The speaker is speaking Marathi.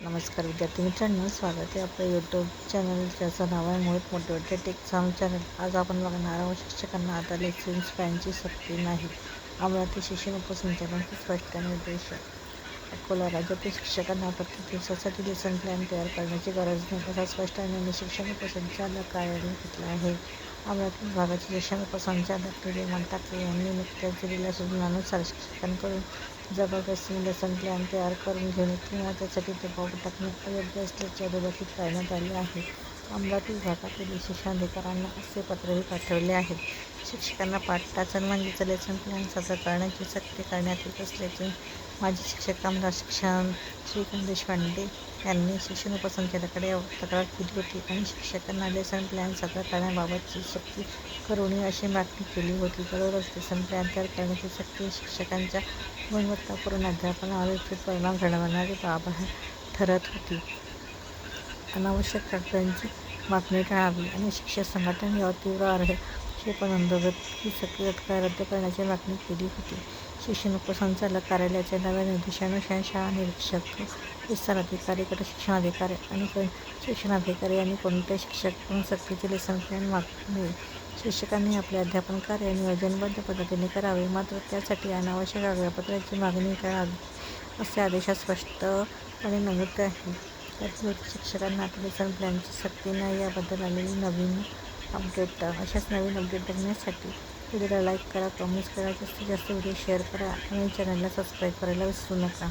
नमस्कार विद्यार्थी मित्रांनो स्वागत आहे आपल्या यूट्यूब चॅनल ज्याचं नाव आहे मोहित मोटिवेटेड एक्झाम चॅनल आज आपण बघणार आहोत शिक्षकांना आता लेसन्स फॅनची सक्ती नाही. अमरावती शिक्षण उपसंचालन स्पष्ट निर्देश अकोला राज्यातील शिक्षकांना प्रत्येक दिवसासाठी लेसन प्लॅन तयार करण्याची गरज नाही असा स्पष्ट निर्णय शिक्षण उपसंचालकांनी घेतला आहे. अमरावती विभागाचे शिक्षण उपसंचालक विजय ठाकरे यांनी नुकत्याच दिलेल्या सूचनानुसार शिक्षकांकडून जबरदस्तीने लेसन प्लॅन तयार करून घेणे किंवा त्यासाठी दबाव टाकणे अयोग्य असल्याचे अधोरेखित करण्यात आले आहे. अमरावती विभागातील शिक्षणाधिकाऱ्यांना असे पत्रही पाठवले आहे शिक्षकांना पाठ म्हणजे मागीचं लेसन प्लॅन सादर करण्याची सक्ती करण्यात येत असल्याचे माजी शिक्षक आमदार शिक्षण श्रीकांत देशपांडे यांनी शिक्षण उपसंचालकाकडे तक्रार केली होती आणि शिक्षकांना लेसन प्लॅन सादर करण्याबाबतची सक्ती करू नये अशी मागणी केली होती. बरोबरच लेसन प्लॅन तयार करण्याची सक्ती शिक्षकांच्या गुणवत्तापूर्ण अध्यापनावर विपरीत परिणाम घडवणारी बाब ठरत होती. अनावश्यक कागदांची मागणी टाळावी आणि शिक्षक संघटना यावर तीव्र आहे नोंदवत ही सक्रिय रद्द करण्याची मागणी केली होती. शिक्षण उपसंचालक कार्यालयाच्या नव्या निर्देशानुसार शाळा निरीक्षक विस्तार अधिकारी गट शिक्षणाधिकारी आणि शिक्षणाधिकारी यांनी कोणत्याही शिक्षकांना सक्तीचे लेसन प्लॅन मागू शिक्षकांनी आपले अध्यापन कार्य नियोजनबद्ध पद्धतीने करावे. मात्र त्यासाठी अनावश्यक कागदपत्रांची मागणी करावी असे आदेशात स्पष्टपणे नमूद आहे. त्याचवेळी शिक्षकांना आपले लेसन प्लॅनची सक्ती नाही याबद्दल आलेली नवीन अपडेट अशाच नवीन अपडेट बघण्यासाठी व्हिडिओला लाईक करा कमेंट्स करा जास्तीत जास्त व्हिडिओ शेअर करा आणि चॅनलला सबस्क्राईब करायला विसरू नका.